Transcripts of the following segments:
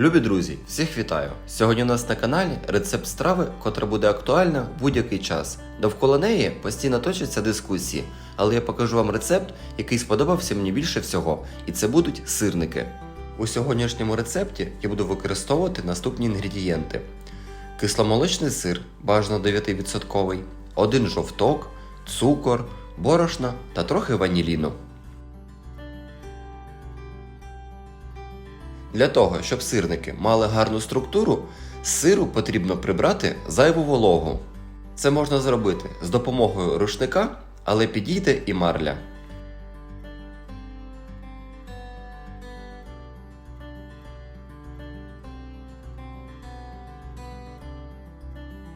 Любі друзі, всіх вітаю! Сьогодні у нас на каналі рецепт страви, котра буде актуальна в будь-який час. Довкола неї постійно точаться дискусії, але я покажу вам рецепт, який сподобався мені більше всього, і це будуть сирники. У сьогоднішньому рецепті я буду використовувати наступні інгредієнти: кисломолочний сир, бажано 9%, один жовток, цукор, борошно та трохи ваніліну. Для того, щоб сирники мали гарну структуру, сиру потрібно прибрати зайву вологу. Це можна зробити з допомогою рушника, але підійде і марля.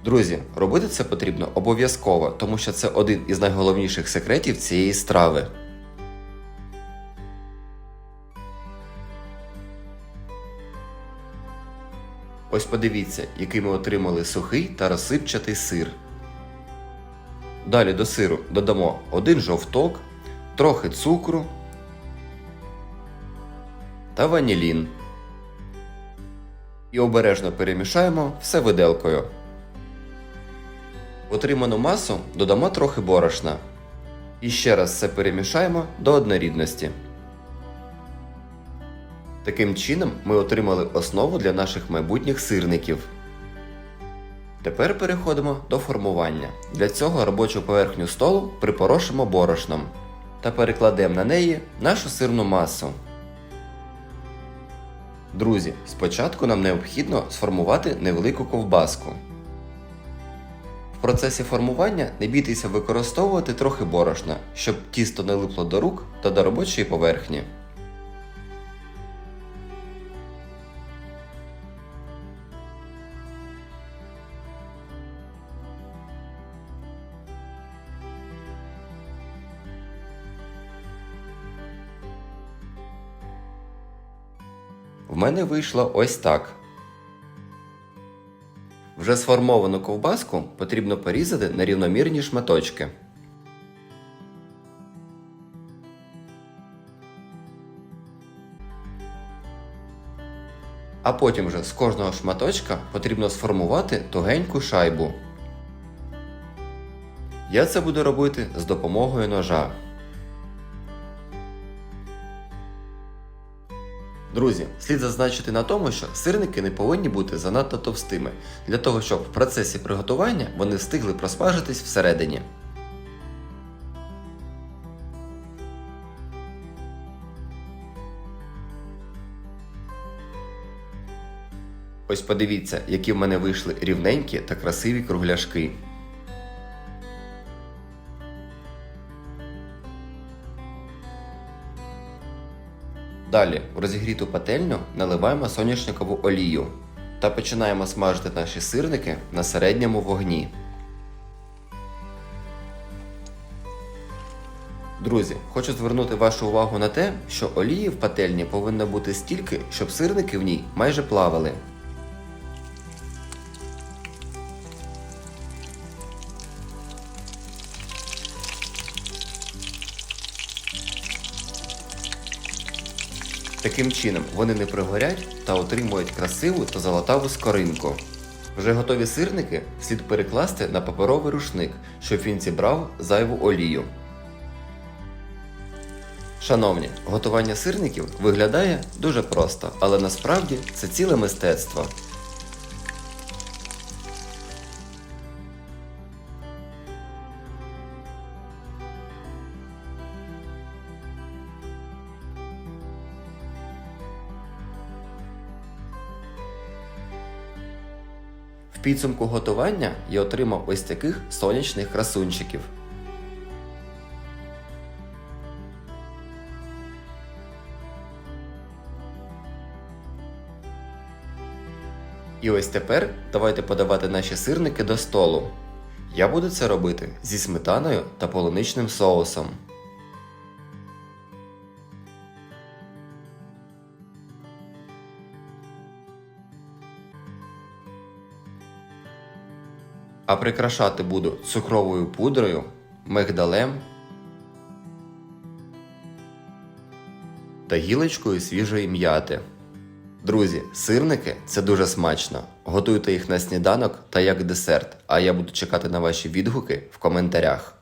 Друзі, робити це потрібно обов'язково, тому що це один із найголовніших секретів цієї страви. Ось подивіться, який ми отримали сухий та розсипчатий сир. Далі до сиру додамо один жовток, трохи цукру та ванілін. І обережно перемішаємо все виделкою. В отриману масу додамо трохи борошна. І ще раз все перемішаємо до однорідності. Таким чином ми отримали основу для наших майбутніх сирників. Тепер переходимо до формування. Для цього робочу поверхню столу припорошимо борошном та перекладемо на неї нашу сирну масу. Друзі, спочатку нам необхідно сформувати невелику ковбаску. В процесі формування не бійтеся використовувати трохи борошна, щоб тісто не липло до рук та до робочої поверхні. В мене вийшло ось так. Вже сформовану ковбаску потрібно порізати на рівномірні шматочки. А потім вже з кожного шматочка потрібно сформувати тугеньку шайбу. Я це буду робити з допомогою ножа. Друзі, слід зазначити на тому, що сирники не повинні бути занадто товстими, для того, щоб в процесі приготування вони встигли просмажитись всередині. Ось подивіться, які в мене вийшли рівненькі та красиві кругляшки. Далі в розігріту пательню наливаємо соняшникову олію та починаємо смажити наші сирники на середньому вогні. Друзі, хочу звернути вашу увагу на те, що олії в пательні повинно бути стільки, щоб сирники в ній майже плавали. Таким чином вони не пригорять та отримують красиву та золотаву скоринку. Вже готові сирники слід перекласти на паперовий рушник, щоб він зібрав зайву олію. Шановні, готування сирників виглядає дуже просто, але насправді це ціле мистецтво. Підсумку готування я отримав ось таких сонячних красунчиків. І ось тепер давайте подавати наші сирники до столу. Я буду це робити зі сметаною та полуничним соусом. А прикрашати буду цукровою пудрою, мигдалем та гілочкою свіжої м'яти. Друзі, сирники це дуже смачно. Готуйте їх на сніданок та як десерт. А я буду чекати на ваші відгуки в коментарях.